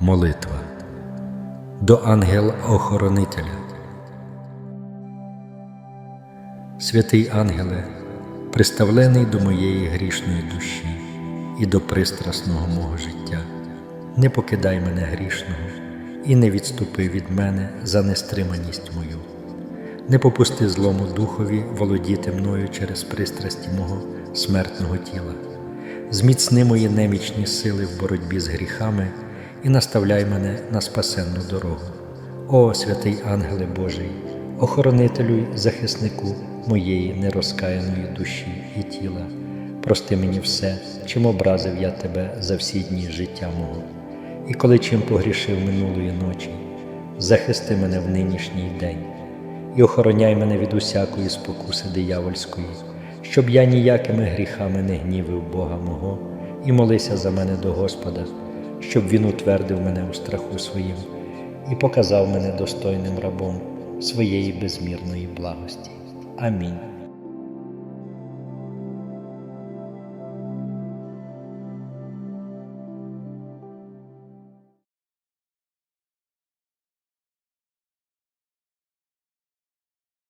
Молитва до ангела-охоронителя. Святий ангеле, приставлений до моєї грішної душі і до пристрасного мого життя, не покидай мене грішного і не відступи від мене за нестриманість мою. Не попусти злому духові володіти мною через пристрасті мого смертного тіла. Зміцни мої немічні сили в боротьбі з гріхами і наставляй мене на спасенну дорогу. О, святий ангеле Божий, охоронителю й захиснику моєї нерозкаяної душі і тіла, прости мені все, чим образив я тебе за всі дні життя мого, і коли чим погрішив минулої ночі, захисти мене в нинішній день. І охороняй мене від усякої спокуси диявольської, щоб я ніякими гріхами не гнівив Бога мого, і молися за мене до Господа, щоб Він утвердив мене у страху своїм і показав мене достойним рабом своєї безмірної благості. Амінь.